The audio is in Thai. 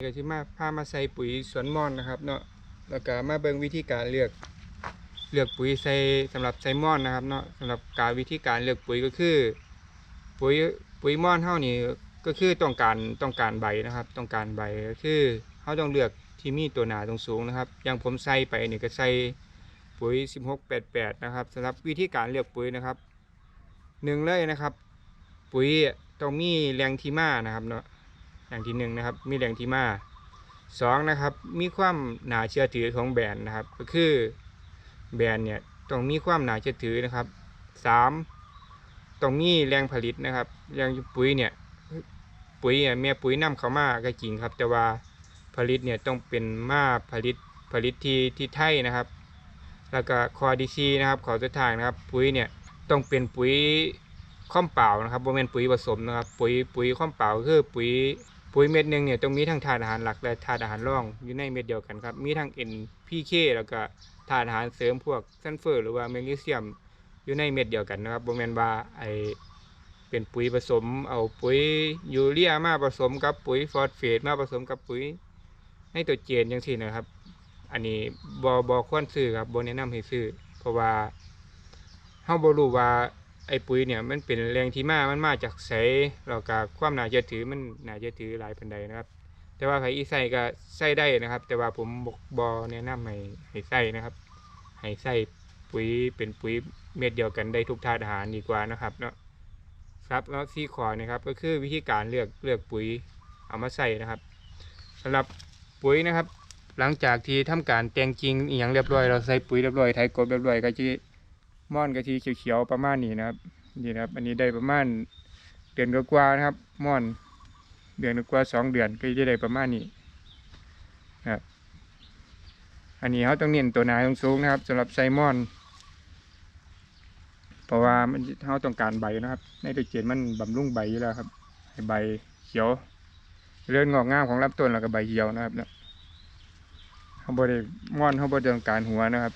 ก็สิมาพามาใส่ปุ๋ยสวนมอนนะครับเนาะแล้วก็มาเบิ่งวิธีการเลือกเลือกปุ๋ยใส่สำหรับใส่มอนนะครับเนาะสำหรับการวิธีการเลือกปุ๋ยก็คือ ปุ๋ยปุ๋ยมอนเฮานี่ก็คือต้องการต้องการใบนะครับ ต้องการใบก็คือเฮาต้องเลือกที่มีตัวหนาตรงสูงนะครับ อย่างผมใส่ไปนี่ก็ใส่ปุ๋ย 1688 นะครับสำหรับวิธีการเลือกปุ๋ยนะครับหนึ่งเลยนะครับ ปุ๋ยต้องมีแรงที่มานะครับเนาะ อย่างที่หนึ่งนะครับมีแหล่งที่มาสองนะครับมีความน่าเชื่อถือของแบรนด์นะครับก็คือแบรนด์เนี่ยต้องมีความน่าเชื่อถือนะครับสามต้องมีแรงผลิตนะครับอย่างปุ๋ยเนี่ยปุ๋ยเนี่ยแม่ปุ๋ยนำเข้ามาก็จริงครับ แต่ว่าผลิตเนี่ยต้องเป็นมาผลิตผลิตที่ที่ไทยนะครับ แล้วก็คอดีซีนะครับขอสุดท้ายนะครับ ปุ๋ยเนี่ยต้องเป็นปุ๋ยข้อมเปล่านะครับบ่แม่นปุ๋ยผสมนะครับ ปุ๋ยปุ๋ยข้อมเปล่าก็คือปุ๋ย ปุ๋ยเม็ดหนึ่งเนี่ยต้องมีทั้งธาตุอาหารหลักและธาตุอาหารรองอยู่ในเม็ดเดียวกันครับ มีทั้ง NPK แล้วก็ธาตุอาหารเสริมพวกซัลเฟอร์หรือว่าแมกนีเซียมอยู่ในเม็ดเดียวกันนะครับบ่แมนว่าไอเป็นปุ๋ยผสม เอาปุ๋ยยูเรียมาผสมกับปุ๋ยฟอสเฟตมาผสมกับปุ๋ยไนโตรเจนจังซี่นะครับ อันนี้บ่บ่ควรซื้อครับบ่แนะนำให้ซื้อเพราะว่าเฮาบ่รู้ว่า ไอ้ปุ๋ยเนี่ยมันเป็นแรงที่มามันมาจากไสแล้วก็ความน่าเชื่อถือมันน่าเชื่อถือหลายปานใดนะครับ แต่ว่าใครอีใส่ก็ใส่ได้นะครับ แต่ว่าผมบ่บอแนะนำให้ให้ใส่นะครับ ให้ใส่ปุ๋ยเป็นปุ๋ยเม็ดเดียวกันได้ทุกธาตุอาหารดีกว่านะครับเนาะครับแล้วที่ขอนะครับก็คือวิธีการเลือกเลือกปุ๋ยเอามาใส่นะครับสำหรับปุ๋ยนะครับ หลังจากที่ทำการแต่งจริงอย่างเรียบร้อย เราใส่ปุ๋ยเรียบร้อยไถกบเรียบร้อยก็จะ ม่อนกะทิเขียวๆประมาณนี้นะครับนี่นะครับ อันนี้ได้ประมาณเดือนกว่าๆนะครับ ม่อนเดือนกว่าสองเดือนก็จะได้ประมาณนี้นะครับอันนี้เขาต้องเน้นตัวหนาตรงสูงนะครับสำหรับไซมอน เพราะว่ามันเขาต้องการใบนะครับ ในตัวเจนมันบำรุงใบอยู่แล้วครับใใบเขียว เรื่องงอกงามของลำต้นแล้วก็ใบเขียวนะครับเนาะเขาบริม่อนเขาบริต้องการหัวนะครับ